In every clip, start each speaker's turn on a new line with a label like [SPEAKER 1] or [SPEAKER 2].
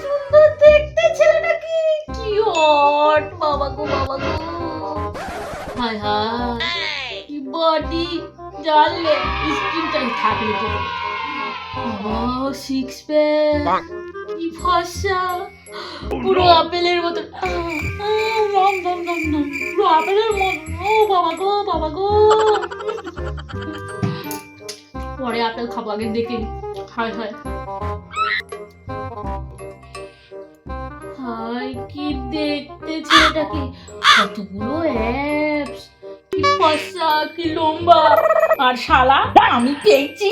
[SPEAKER 1] সুন্দর কি হট বাবা গো বডি জানলে স্কিনটা থাকলে সিক্স প্যাক কি ফর্সা পুরো আপেলের মতো। রম রম রম রম। পুরো আপেলের মতো। ও বাবা গো বাবা গো। পরে আপেল খাব, আগে দেখি। হায় হায়। হায়, কি দেখতে ছেলেটাকে কতগুলো অ্যাপস কি ফর্সা কি লম্বা। আর শালা, আমি পেয়েছি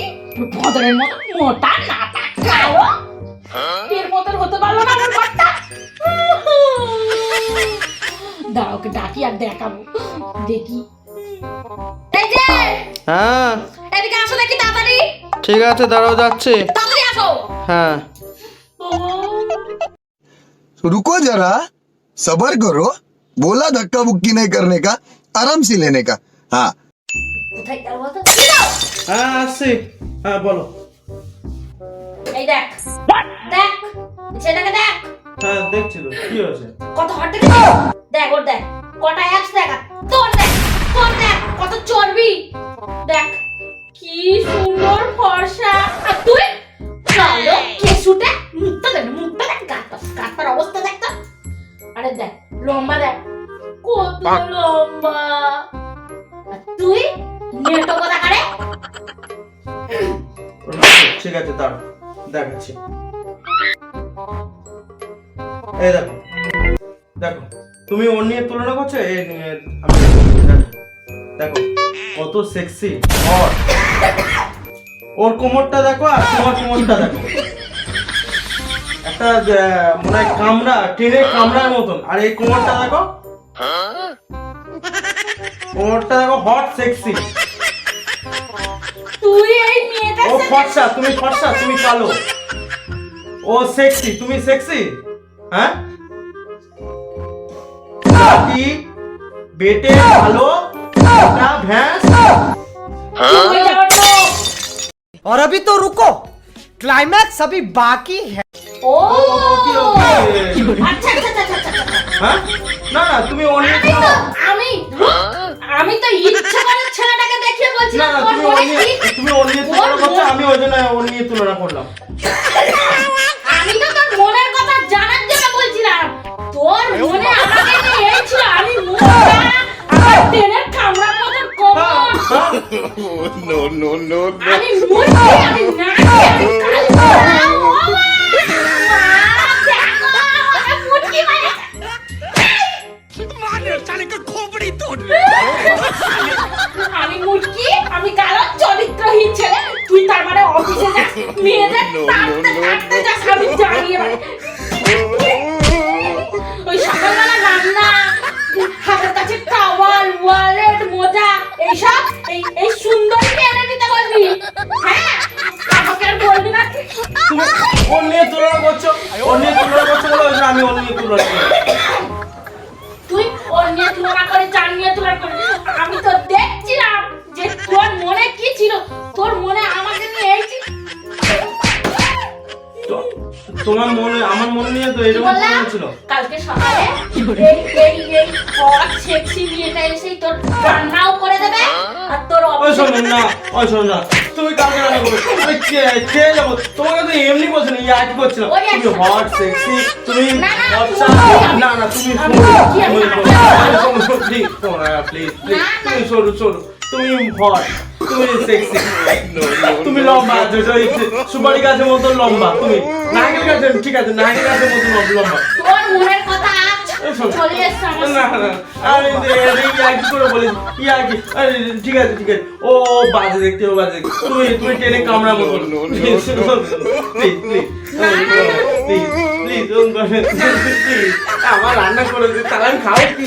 [SPEAKER 1] ভদরের মতো মোটা নাটা কালো এর মতন হতে পারল না দাঁড়াও ডাকি আর দেখাবো। দেখি।
[SPEAKER 2] হ্যাঁ।
[SPEAKER 1] আসো দেখি তাড়াতাড়ি
[SPEAKER 2] ঠিক আছে দাঁড়াও যাচ্ছে
[SPEAKER 1] তাড়াতাড়ি আসো
[SPEAKER 2] হ্যাঁ
[SPEAKER 3] तो रुको जरा सबर करो बोला धक्का बुक्की नहीं करने का आराम से लेने का हाँ
[SPEAKER 1] কোথায় গেল বলতো কি দাও
[SPEAKER 2] হ্যাঁ আসছি হ্যাঁ বলো
[SPEAKER 1] এই দেখ দেখ ছেলেটাকে দেখ
[SPEAKER 2] হ্যাঁ দেখছি তো কি হয়েছে
[SPEAKER 1] কত হট দেখে দেখ ওর দেখ কটা অ্যাপস দেখ আর তোর দেখ তোর দেখ কত চর্বি দেখ কি সুন্দর ফর্সা। আর তুই? কালো কেসুটে মুখটা দেখ মুখটা দেখ গাঁটটা গাঁটটার অবস্থা দেখ তো। আরে দেখ লম্বা দেখ। কত লম্বা। আর তুই? নেটো কথা করে?
[SPEAKER 2] ঠিক আছে দাঁড়াও দেখাচ্ছি। এই দেখো দেখো তুমি ওর নিয়ে তুলনা করছ এ নিয়ে আমি দেখো। কত সেক্সি হট ওর কোমরটা দেখো আর তোমার কোমরটা দেখো। একটা মনে হয় কামড়া ট্রেনের কামড়ার মতন। আর এই কোমরটা দেখো। কোমরটা দেখো হট সেক্সি
[SPEAKER 1] তুই এই মেয়েটার
[SPEAKER 2] ও ফর্সা তুমি ফর্সা তুমি কালো। ও সেক্সি তুমি সেক্সি হ্যাঁ? বেটে ভালো? একটা ভ্যাঁস
[SPEAKER 1] তুই যাওয়ার তো
[SPEAKER 4] और अभी तो रुको क्लाइमैक्स अभी बाकी है
[SPEAKER 1] ও
[SPEAKER 2] ওকে, ওকে।
[SPEAKER 1] আচ্ছা আচ্ছা আচ্ছা আচ্ছা, আচ্ছা
[SPEAKER 2] হ্যাঁ না না তুমি ও নিয়ে
[SPEAKER 1] আমি তো আমি আমি তো ইচ্ছে করে ছেলেটাকে দেখিয়ে
[SPEAKER 2] না
[SPEAKER 1] বলছিলাম
[SPEAKER 2] না
[SPEAKER 1] তোর
[SPEAKER 2] তুমি ও
[SPEAKER 1] মনে
[SPEAKER 2] নিয়ে
[SPEAKER 1] কি
[SPEAKER 2] তুমি ও নিয়ে তুলনা করছো আমি ওই জন্য ও নিয়ে তুলনা করলাম
[SPEAKER 1] আমি তো তোর মনের কথা জানার জন্য বলছিলাম তোর মনে নো নো নো নো আমি
[SPEAKER 3] মরছি
[SPEAKER 1] আমি আমি মুটকি আমি কারণ চরিত্রহীন ছেলে তুই তার মানে অফিসে যাস মেয়েদের তাড়তে তাড়তে যাস আমি জানি ছিল তোর মনে আমাকে নিয়ে এই
[SPEAKER 2] তোমার মনে আমার মনে নিয়ে তো এরকম ছিল
[SPEAKER 1] কালকে সকালে এই এই এই হট সেক্সি মেয়েটা এসেই তোর রান্নাও করে দেবে আর তোর
[SPEAKER 2] ওই শোনো না ওই শোনো না তুমি কালকে রান্না করবে। আমি কে- খেয়ে যাব? তোমাকে তো এমনি বলছি না ইয়ার্ড করছিলাম। তুমি হট সেক্সি তুমি
[SPEAKER 1] না, না, তুমি-?
[SPEAKER 2] Please please. তুমি শোনো শোনো। তুমি হট তুমি সেক্সি তুমি লম্বা সুপারি গাছের মতো লম্বা তুমি। নারকেল গাছের ঠিক আছে নারকেল গাছের মতো লম্বা
[SPEAKER 1] তোর মনের কথা আজ
[SPEAKER 2] এই শোনো।
[SPEAKER 1] চলে এসছে আমার
[SPEAKER 2] না না আমি ইয়ার্কি করে বলি ইয়ার্কি আরে ঠিক আছে ঠিক আছে। ও বাজে দেখতে ও বাজে তুমি তুমি টেনে কামড়া মতো। প্লিজ আমার রান্না করে তাহলে আমি খাও কি? কি?